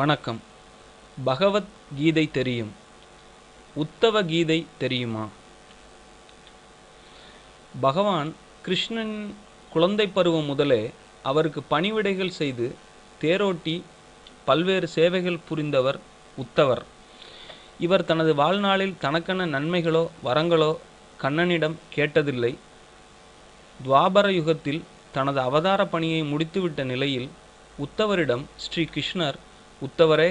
வணக்கம். பகவத் கீதை தெரியும். உத்தவ கீதை தெரியுமா? பகவான் கிருஷ்ணன் குழந்தை பருவம் முதலே அவருக்கு பணிவிடைகள் செய்து தேரோட்டி பல்வேறு சேவைகள் புரிந்தவர் உத்தவர். இவர் தனது வாழ்நாளில் தனக்கென நன்மைகளோ வரங்களோ கண்ணனிடம் கேட்டதில்லை. துவாபர யுகத்தில் தனது அவதார பணியை முடித்துவிட்ட நிலையில் உத்தவரிடம் ஸ்ரீ கிருஷ்ணர் உத்தவரே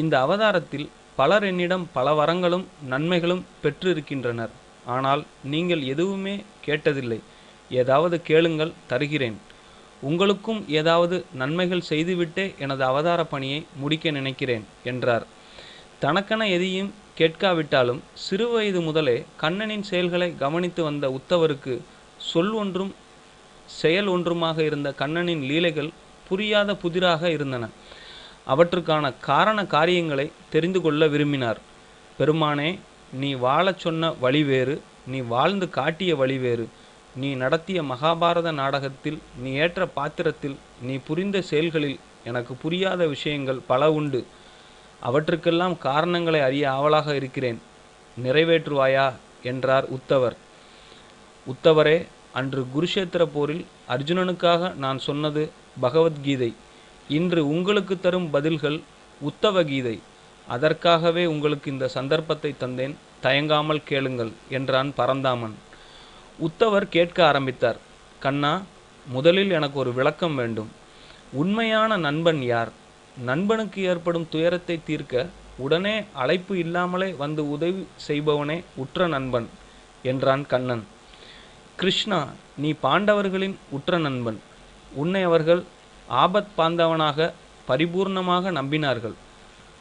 இந்த அவதாரத்தில் பலர் என்னிடம் பல வரங்களும் நன்மைகளும் பெற்றிருக்கின்றனர். ஆனால் நீங்கள் எதுவுமே கேட்டதில்லை. ஏதாவது கேளுங்கள் தருகிறேன். உங்களுக்கும் ஏதாவது நன்மைகள் செய்துவிட்டே எனது அவதார பணியை முடிக்க நினைக்கிறேன் என்றார். தனக்கென எதையும் கேட்காவிட்டாலும் சிறுவயது முதலே கண்ணனின் செயல்களை கவனித்து வந்த உத்தவருக்கு சொல் ஒன்றும் செயல் ஒன்றுமாக இருந்த கண்ணனின் லீலைகள் புரியாத புதிராக இருந்தன. அவற்றுக்கான காரண காரியங்களை தெரிந்து கொள்ள விரும்பினார். பெருமானே நீ வாழச் சொன்ன வழி வேறு நீ வாழ்ந்து காட்டிய வழி வேறு. நீ நடத்திய மகாபாரத நாடகத்தில் நீ ஏற்ற பாத்திரத்தில் நீ புரிந்த செயல்களில் எனக்கு புரியாத விஷயங்கள் பல உண்டு. அவற்றுக்கெல்லாம் காரணங்களை அறிய ஆவலாக இருக்கிறேன். நிறைவேற்றுவாயா? என்றார் உத்தவர். உத்தவரே அன்று குருஷேத்திர போரில் அர்ஜுனனுக்காக நான் சொன்னது பகவத்கீதை. இன்று உங்களுக்கு தரும் பதில்கள் உத்தவ கீதை. அதற்காகவே உங்களுக்கு இந்த சந்தர்ப்பத்தை தந்தேன். தயங்காமல் கேளுங்கள் என்றான் பரந்தாமன். உத்தவர் கேட்க ஆரம்பித்தார். கண்ணா முதலில் எனக்கு ஒரு விளக்கம் வேண்டும். உண்மையான நண்பன் யார்? நண்பனுக்கு ஏற்படும் துயரத்தை தீர்க்க உடனே அழைப்பு இல்லாமலே வந்து உதவி செய்பவனே உற்ற நண்பன் என்றான் கண்ணன். கிருஷ்ணா நீ பாண்டவர்களின் உற்ற நண்பன். உன்னை அவர்கள் ஆபத் பாந்தவனாக பரிபூர்ணமாக நம்பினார்கள்.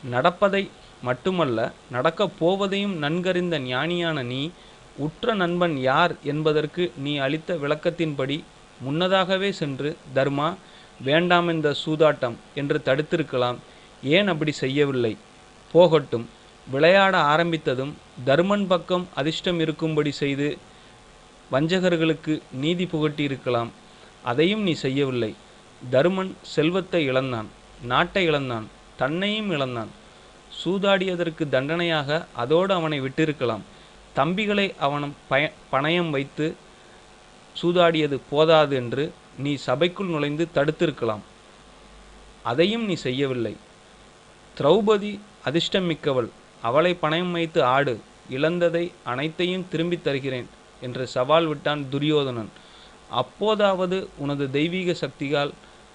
நடப்பதை மட்டுமல்ல நடக்கப் போவதையும் நன்கறிந்த ஞானியான நீ உற்ற நண்பன் யார் என்பதற்கு நீ அளித்த விளக்கத்தின்படி முன்னதாகவே சென்று தர்மா வேண்டாம் இந்த சூதாட்டம் என்று தடுத்திருக்கலாம். ஏன் அப்படி செய்யவில்லை? போகட்டும் விளையாட ஆரம்பித்ததும் தர்மன் பக்கம் அதிர்ஷ்டம் இருக்கும்படி செய்து வஞ்சகர்களுக்கு நீதி புகட்டியிருக்கலாம். அதையும் நீ செய்யவில்லை. தருமன் செல்வத்தை இழந்தான் நாட்டை இழந்தான் தன்னையும் இழந்தான். சூதாடியதற்கு தண்டனையாக அதோடு அவனை விட்டிருக்கலாம். தம்பிகளை அவனும் பய பணயம் வைத்து சூதாடியது போதாது என்று நீ சபைக்குள் நுழைந்து தடுத்திருக்கலாம். அதையும் நீ செய்யவில்லை. திரௌபதி அதிர்ஷ்டம் மிக்கவள் அவளை பணயம் வைத்து ஆடு இழந்ததை அனைத்தையும் திரும்பித் தருகிறேன் என்று சவால் விட்டான் துரியோதனன். அப்போதாவது உனது தெய்வீக சக்தியால்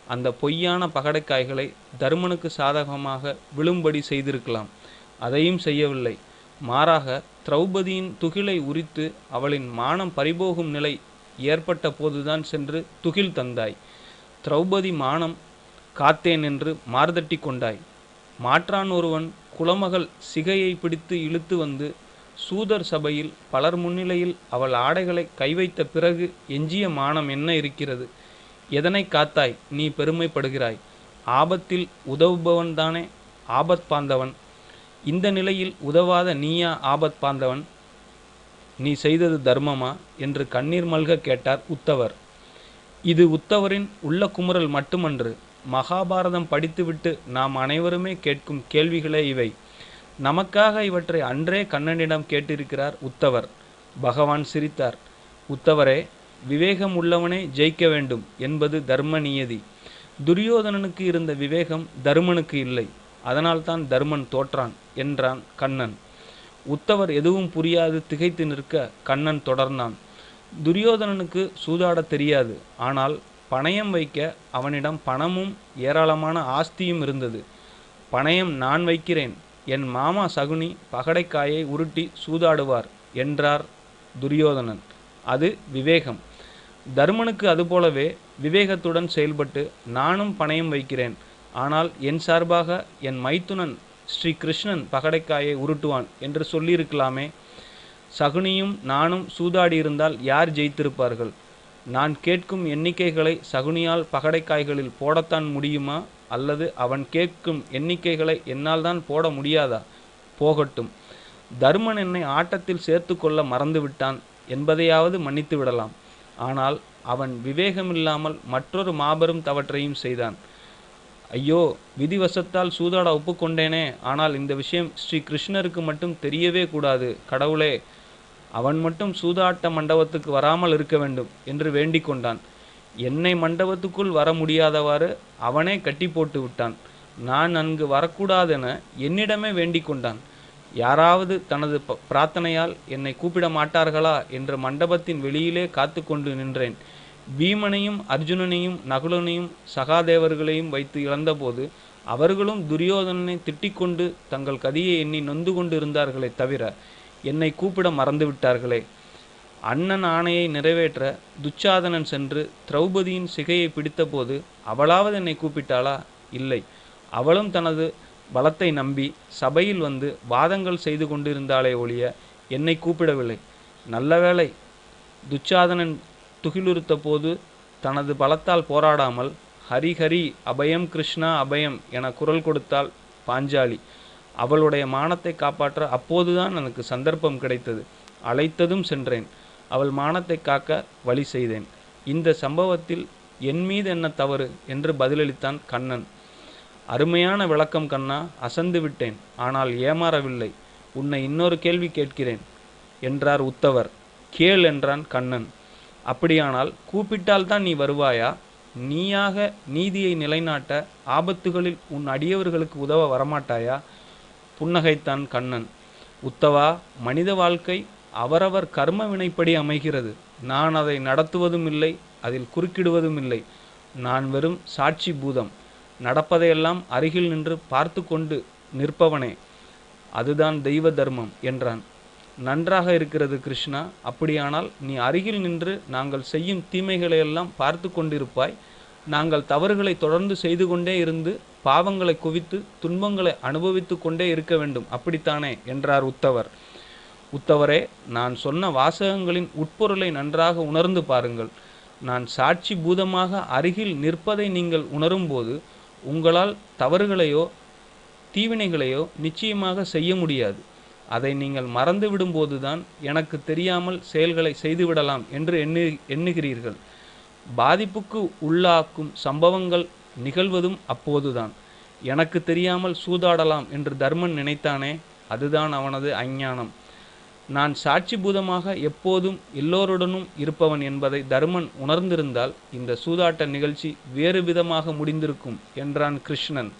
அந்த பொய்யான பகடைக்காய்களை தருமனுக்கு சாதகமாக விழும்படி செய்திருக்கலாம். அதையும் செய்யவில்லை. மாறாக திரௌபதியின் துகிலை உரித்து அவளின் மானம் பறிபோகும் நிலை ஏற்பட்ட போதுதான் சென்று துகில் தந்தாய். திரௌபதி மானம் காத்தேன் என்று மார்தட்டி கொண்டாய். மாற்றான் ஒருவன் குலமகள் சிகையை பிடித்து இழுத்து வந்து சூதர் சபையில் பலர் முன்னிலையில் அவள் ஆடைகளை கைவைத்த பிறகு எஞ்சிய மானம் என்ன இருக்கிறது? எதனை காத்தாய்? நீ பெருமைப்படுகிறாய். ஆபத்தில் உதவுபவன் தானே? ஆபத் பாந்தவன். இந்த நிலையில் உதவாத நீயா ஆபத் பாந்தவன்? நீ செய்தது தர்மமா? என்று கண்ணீர் மல்க கேட்டார் உத்தவர். இது உத்தவரின் உள்ள குமுறல் மட்டுமன்று. மகாபாரதம் படித்துவிட்டு நாம் அனைவருமே கேட்கும் கேள்விகளே இவை. நமக்காக இவற்றை அன்றே கண்ணனிடம் கேட்டிருக்கிறார் உத்தவர். பகவான் சிரித்தார். உத்தவரே விவேகம் உள்ளவனே ஜெயிக்க வேண்டும் என்பது தர்ம நியதி. துரியோதனனுக்கு இருந்த விவேகம் தருமனுக்கு இல்லை. அதனால்தான் தர்மன் தோற்றான் என்றான் கண்ணன். உத்தவர் எதுவும் புரியாது திகைத்து நிற்க கண்ணன் தொடர்ந்தான். துரியோதனனுக்கு சூதாடத் தெரியாது ஆனால் பணயம் வைக்க அவனிடம் பணமும் ஏராளமான ஆஸ்தியும் இருந்தது. பணயம் நான் வைக்கிறேன் என் மாமா சகுனி பகடைக்காயை உருட்டி சூதாடுவார் என்றார் துரியோதனன். அது விவேகம். தருமனுக்கு அதுபோலவே விவேகத்துடன் செயல்பட்டு நானும் பணயம் வைக்கிறேன். ஆனால் என் சார்பாக என் மைத்துனன் ஸ்ரீ கிருஷ்ணன் பகடைக்காயை உருட்டுவான் என்று சொல்லியிருக்கலாமே. சகுனியும் நானும் சூதாடியிருந்தால் யார் ஜெயித்திருப்பார்கள்? நான் கேட்கும் எண்ணிக்கைகளை சகுனியால் பகடைக்காய்களில் போடத்தான் முடியுமா? அல்லது அவன் கேட்கும் எண்ணிக்கைகளை என்னால் தான் போட முடியாதா? போகட்டும். தருமன் என்னை ஆட்டத்தில் சேர்த்து கொள்ள மறந்துவிட்டான். என்பதையாவது மன்னித்து விடலாம் ஆனால் அவன் விவேகமில்லாமல் மற்றொரு மாபெரும் தவற்றையும் செய்தான். ஐயோ விதிவசத்தால் சூதாட ஒப்புக்கொண்டேனே ஆனால் இந்த விஷயம் ஸ்ரீ கிருஷ்ணருக்கு மட்டும் தெரியவே கூடாது. கடவுளே அவன் மட்டும் சூதாட்ட மண்டபத்துக்கு வராமல் இருக்க வேண்டும் என்று வேண்டிக் கொண்டான். என்னை மண்டபத்துக்குள் வர முடியாதவாறு அவனே கட்டி போட்டு விட்டான். நான் அங்கு வரக்கூடாதென என்னிடமே வேண்டிக் கொண்டான். யாராவது தனது ப- பிரார்த்தனையால் என்னை கூப்பிட மாட்டார்களா என்று மண்டபத்தின் வெளியிலே காத்து கொண்டு நின்றேன். பீமனையும் அர்ஜுனனையும் நகுலனையும் சகாதேவர்களையும் வைத்து இழந்தபோது அவர்களும் துரியோதனனை திட்டிக்கொண்டு தங்கள் கதியை எண்ணி நொந்து கொண்டு இருந்தார்களே தவிர என்னை கூப்பிட மறந்துவிட்டார்களே. அண்ணன் ஆணையை நிறைவேற்ற துச்சாதனன் சென்று திரௌபதியின் சிகையை பிடித்தபோது அவளாவது என்னை கூப்பிட்டாளா? இல்லை. அவளும் தனது பலத்தை நம்பி சபையில் வந்து வாதங்கள் செய்து கொண்டிருந்தாலே ஒழிய என்னை கூப்பிடவில்லை. நல்ல வேளை துச்சாதனன் துகிலுறுத்த போது தனது பலத்தால் போராடாமல் ஹரி ஹரி அபயம் கிருஷ்ணா அபயம் என குரல் கொடுத்தாள் பாஞ்சாலி. அவளுடைய மானத்தை காப்பாற்ற அப்போதுதான் எனக்கு சந்தர்ப்பம் கிடைத்தது. அழைத்ததும் சென்றேன். அவள் மானத்தை காக்க வழி செய்தேன். இந்த சம்பவத்தில் என் மீது என்ன தவறு? என்று பதிலளித்தான் கண்ணன். அருமையான விளக்கம் கண்ணா அசந்து விட்டேன் ஆனால் ஏமாறவில்லை. உன்னை இன்னொரு கேள்வி கேட்கிறேன் என்றார் உத்தவர். கேள் என்றான் கண்ணன். அப்படியானால் கூப்பிட்டால் தான் நீ வருவாயா? நீயாக நீதியை நிலைநாட்ட ஆபத்துகளில் உன் அடியவர்களுக்கு உதவ வரமாட்டாயா? புன்னகைத்தான் கண்ணன். உத்தவா மனித வாழ்க்கை அவரவர் கர்ம வினைப்படி அமைகிறது. நான் அதை நடத்துவதும் இல்லை அதில் குறுக்கிடுவதும் இல்லை நான் வெறும் சாட்சி பூதம். நடப்பதையெல்லாம் அருகில் நின்று பார்த்து கொண்டு நிற்பவனே அதுதான் தெய்வ தர்மம் என்றான். நன்றாக இருக்கிறது கிருஷ்ணா அப்படியானால் நீ அருகில் நின்று நாங்கள் செய்யும் தீமைகளையெல்லாம் பார்த்து கொண்டிருப்பாய் நாங்கள் தவறுகளை தொடர்ந்து செய்து கொண்டே இருந்து பாவங்களை குவித்து துன்பங்களை அனுபவித்து கொண்டே இருக்க வேண்டும். அப்படித்தானே என்றார் உத்தவர். உத்தவரே நான் சொன்ன வாசகங்களின் உட்பொருளை நன்றாக உணர்ந்து பாருங்கள். நான் சாட்சி பூதமாக அருகில் நிற்பதை நீங்கள் உணரும்போது உங்களால் தவறுகளையோ தீவினைகளையோ நிச்சயமாக செய்ய முடியாது. அதை நீங்கள் மறந்து விடும்போதுதான் எனக்கு தெரியாமல் செயல்களை செய்துவிடலாம் என்று எண்ணு எண்ணுகிறீர்கள். பாதிப்புக்கு உள்ளாக்கும் சம்பவங்கள் நிகழ்வதும் அப்போதுதான். எனக்கு தெரியாமல் சூதாடலாம் என்று தர்மன் நினைத்தானே அதுதான் அவனது அஞ்ஞானம். நான் சாட்சி பூதமாக எப்போதும் எல்லோருடனும் இருப்பவன் என்பதை தர்மன் உணர்ந்திருந்தால் இந்த சூதாட்ட நிகழ்ச்சி வேறு விதமாக முடிந்திருக்கும் என்றான் கிருஷ்ணன்.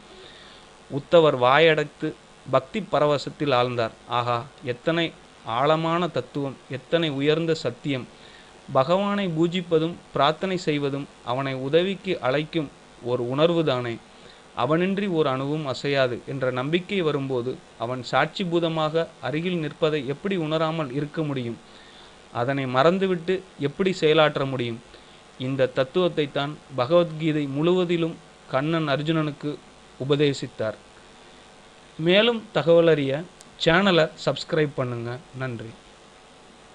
உத்தவர் வாயடைத்து பக்தி பரவசத்தில் ஆழ்ந்தார். ஆகா எத்தனை ஆழமான தத்துவம் எத்தனை உயர்ந்த சத்தியம். பகவானை பூஜிப்பதும் பிரார்த்தனை செய்வதும் அவனை உதவிக்கு அழைக்கும் ஒரு உணர்வுதானே. அவனின்றி ஒரு அணுவும் அசையாது என்ற நம்பிக்கை வரும்போது அவன் சாட்சி பூதமாக அருகில் நிற்பதை எப்படி உணராமல் இருக்க முடியும்? அதனை மறந்துவிட்டு எப்படி செயலாற்ற முடியும்? இந்த தத்துவத்தை தான் பகவத்கீதை முழுவதிலும் கண்ணன் அர்ஜுனனுக்கு உபதேசித்தார். மேலும் தகவல் அறிய சேனலை சப்ஸ்கிரைப் பண்ணுங்கள் நன்றி.